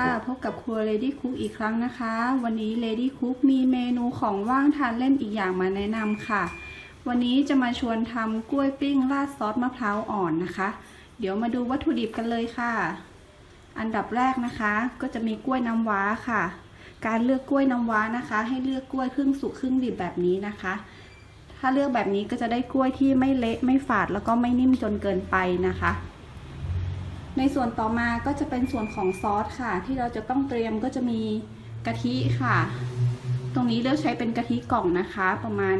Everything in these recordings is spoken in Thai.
ค่ะ พบกับครัว Lady Cook อีกครั้งนะคะ วันนี้ Lady Cook มีเมนูของว่างทานเล่นอีกอย่างมาแนะนำค่ะ วันนี้จะมาชวนทำกล้วยปิ้งราดซอสมะพร้าวอ่อนนะคะ เดี๋ยวมาดูวัตถุดิบกันเลยค่ะ อันดับแรกนะคะ ก็จะมีกล้วยน้ำว้าค่ะ การเลือกกล้วยน้ำว้านะคะ ให้เลือกกล้วยครึ่งสุกครึ่งดิบแบบนี้นะคะ ถ้าเลือกแบบนี้ก็จะได้กล้วยที่ไม่เละไม่ฝาดแล้วก็ไม่นิ่มจนเกินไปนะคะ ในส่วนต่อมาก็จะเป็นส่วนของซอสค่ะ ที่เราจะต้องเตรียมก็จะมีกะทิค่ะ ตรงนี้เลือกใช้เป็นกะทิกล่องนะคะ ประมาณ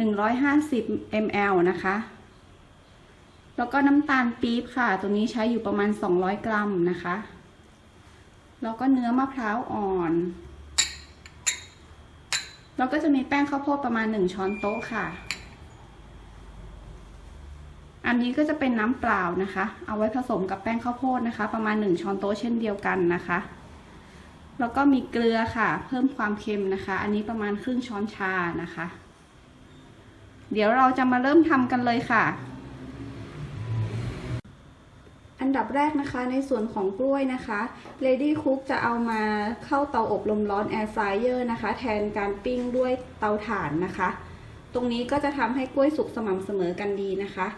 150 ml นะคะ แล้วก็น้ำตาลปี๊บค่ะ ตัวนี้ใช้อยู่ประมาณ 200 กรัมนะคะ แล้วก็เนื้อมะพร้าวอ่อน แล้วก็จะมีแป้งข้าวโพดประมาณ 1 ช้อนโต๊ะค่ะ อันนี้ก็จะเป็นน้ำเปล่านะคะ เอาไว้ผสมกับแป้งข้าวโพดนะคะ ประมาณ 1 ช้อนโต๊ะเช่นเดียวกันนะคะ แล้วก็มีเกลือค่ะ เพิ่มความเค็มนะคะ อันนี้ประมาณครึ่งช้อนชานะคะ เดี๋ยวเราจะมาเริ่มทำกันเลยค่ะอันดับแรกนะคะในส่วนของกล้วยนะคะ Lady Cook จะเอามาเข้าเตาอบลมร้อน Air Fryer นะคะ แทนการปิ้งด้วยเตาถ่านนะคะ ตรงนี้ก็จะทำให้กล้วยสุกสม่ำเสมอกันดีนะคะ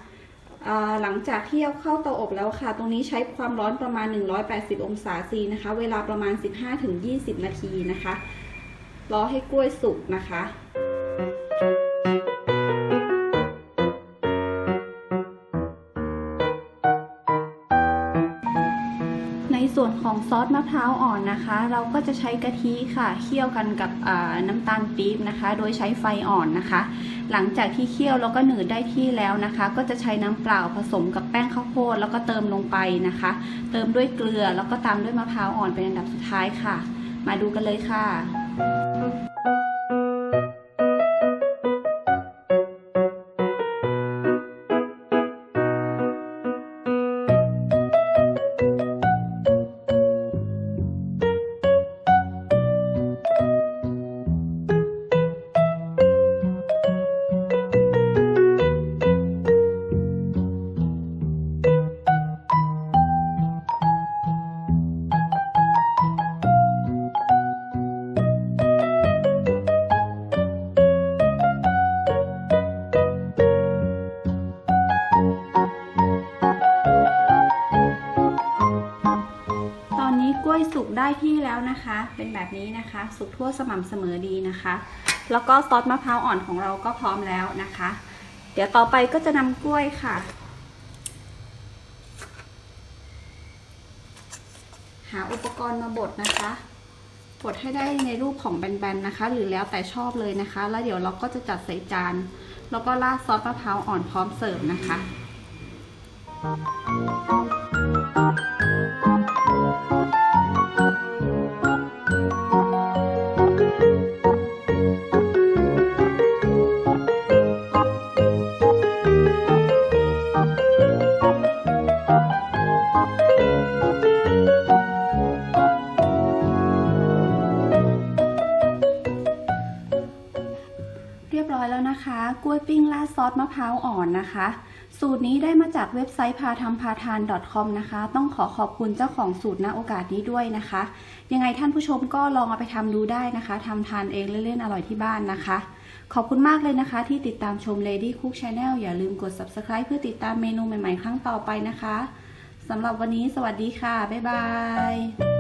หลังจากที่เอาเข้าเตาอบแล้วค่ะ ตรงนี้ใช้ความร้อนประมาณ 180 องศาซีนะคะ เวลาประมาณ 15-20 นาทีนะคะ รอให้กล้วยสุกนะคะ ส่วนของซอสมะพร้าวอ่อนนะคะ เราก็จะใช้กะทิค่ะเคี่ยวกันกับน้ำตาลปี๊บนะคะ โดยใช้ไฟอ่อนนะคะ หลังจากที่เคี่ยวแล้วก็หนืดได้ที่แล้วนะคะ ก็จะใช้น้ำเปล่าผสมกับแป้งข้าวโพดแล้วก็เติมลงไปนะคะ เติมด้วยเกลือแล้วก็ตามด้วยมะพร้าวอ่อนเป็นอันดับสุดท้ายค่ะ มาดูกันเลยค่ะ ได้ที่แล้วนะคะ เป็นแบบนี้นะคะ สุกทั่วสม่ำเสมอดีนะคะ แล้วก็ซอสมะพร้าวอ่อนของเราก็พร้อมแล้วนะคะ เดี๋ยวต่อไปก็จะนำกล้วยค่ะ หาอุปกรณ์มาบดนะคะบดให้ได้ในรูปของแบนๆนะคะ หรือแล้วแต่ชอบเลยนะคะ แล้วเดี๋ยวเราก็จะจัดใส่จาน แล้วก็ราดซอสมะพร้าวอ่อนพร้อมเสิร์ฟนะคะ เรียบร้อยแล้วนะคะ กล้วยปิ้งราดซอสมะพร้าวอ่อนนะคะ สูตรนี้ได้มาจากเว็บไซต์พาทำพาทาน .com นะคะ ต้องขอขอบคุณเจ้าของสูตรณโอกาสนี้ด้วยนะคะ ยังไงท่านผู้ชมก็ลองเอาไปทำดูได้นะคะทำทานเองเล่นๆอร่อยที่บ้านนะคะ ขอบคุณมากเลยนะคะ ที่ติดตามชม Lady Cook Channel อย่าลืมกด Subscribe เพื่อติดตามเมนูใหม่ๆ ครั้งต่อไปนะคะสำหรับวันนี้สวัสดีค่ะ บ๊ายบาย